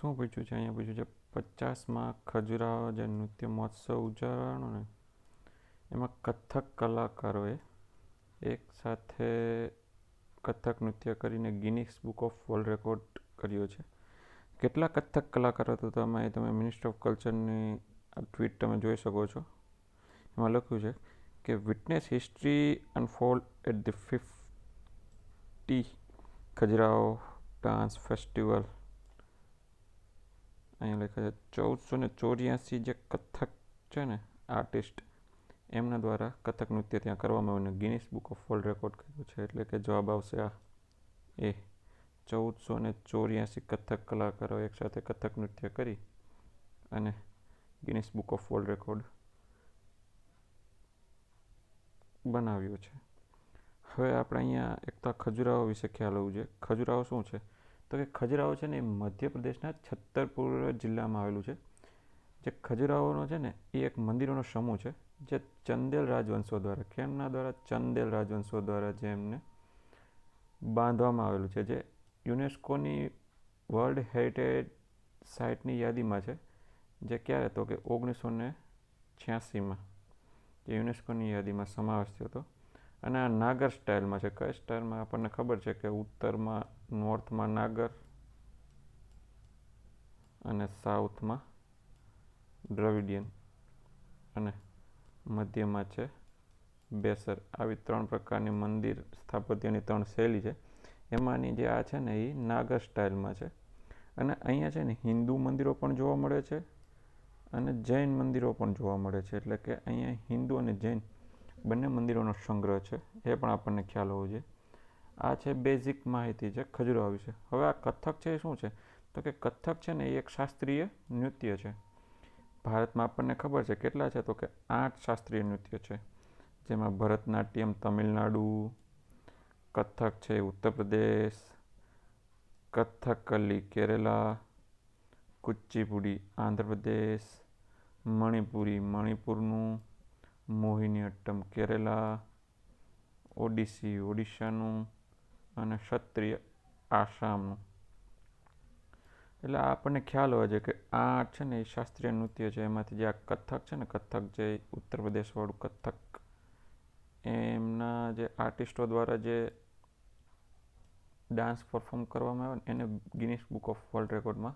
શું પૂછ્યું છે? અહીંયા પૂછ્યું છે, પચાસમાં ખજુરાહો જે નૃત્ય મહોત્સવ ઉજવવાનો ને, એમાં કથક કલાકારોએ એક સાથે કથક નૃત્ય કરીને Guinness book of world record કર્યો છે. કેટલા કથક કલાકારો તો તમે તમે મિનિસ્ટર ઓફ કલ્ચરની ટ્વીટ તમે જોઈ શકો છો. એમાં લખ્યું છે કે witness history unfold at the fifty Khajuraho dance festival અહીંયા લખ્યા છે, ચૌદસો ને ચોર્યાસી જે કથક છે ને, આર્ટિસ્ટ, એમના દ્વારા કથક નૃત્ય ત્યાં કરવામાં આવ્યું Guinness book of world record કર્યું છે. એટલે કે જવાબ આવશે આ. એ. ચૌદસો ને ચોર્યાસી કથક કલાકારો એકસાથે કથક નૃત્ય કરી અને Guinness book of world record બનાવ્યો છે. હવે આપણે અહીંયા એક તો ખજુરાહો વિશે ખ્યાલ હોવું જોઈએ. ખજુરાહો શું છે? તો કે ખજુરાહો છે ને એ મધ્યપ્રદેશના છત્તરપુર જિલ્લામાં આવેલું છે. જે ખજુરાહોનો છે ને એ એક મંદિરોનો સમૂહ છે, જે ચંદેલ રાજવંશો દ્વારા, કેમના દ્વારા? ચંદેલ રાજવંશો દ્વારા જે એમને બાંધવામાં આવેલું છે. જે યુનેસ્કોની વર્લ્ડ હેરિટેજ સાઇટની યાદીમાં છે, જે ક્યારે તો કે ઓગણીસો ને છ્યાસીમાં, જે યુનેસ્કોની યાદીમાં સમાવેશ થયો હતો. અને આ નાગર સ્ટાઇલમાં છે. કઈ સ્ટાઇલમાં? આપણને ખબર છે કે ઉત્તરમાં, નોર્થમાં નાગર અને સાઉથમાં દ્રવિડિયન અને મધ્યમાં છે બેસર. આવી ત્રણ પ્રકારની મંદિર સ્થાપત્યની ત્રણ શૈલી છે. એમાંની જે આ છે ને એ નાગર સ્ટાઇલમાં છે. અને અહીંયા છે ને હિન્દુ મંદિરો પણ જોવા મળે છે અને જૈન મંદિરો પણ જોવા મળે છે. એટલે કે અહીંયા હિન્દુ અને જૈન બંને મંદિરોનો સંગ્રહ છે, એ પણ આપણને ખ્યાલ હોવો જોઈએ. આ છે બેઝિક માહિતી છે ખજુરાહો વિશે. હવે આ કથક છે એ શું છે? તો કે કથક છે ને એ એક શાસ્ત્રીય નૃત્ય છે. ભારતમાં આપણને ખબર છે કેટલા છે? તો કે આઠ શાસ્ત્રીય નૃત્ય છે. જેમાં ભરતનાટ્યમ, તમિલનાડુ, કથક છે ઉત્તર પ્રદેશ, કથકલી કેરલા કુચીપુડી આંધ્રપ્રદેશ મણિપુરી મણિપુરનું મોહિનીઅટ્ટમ કેરેલા, ઓડિસી ઓડિશાનું અને ક્ષત્રિય આસામનું. એટલે આપણને ખ્યાલ હોય છે કે આ છે ને એ શાસ્ત્રીય નૃત્ય છે. એમાંથી જે આ કથક છે ને, કથક જે ઉત્તર પ્રદેશવાળું કથક, એમના જે આર્ટિસ્ટો દ્વારા જે ડાન્સ પરફોર્મ કરવામાં આવે ને, એને ગિનિસ બુક ઓફ વર્લ્ડ રેકોર્ડમાં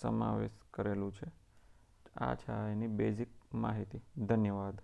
સમાવેશ કરેલું છે. આ છે એની બેઝિક માહિતી. ધન્યવાદ.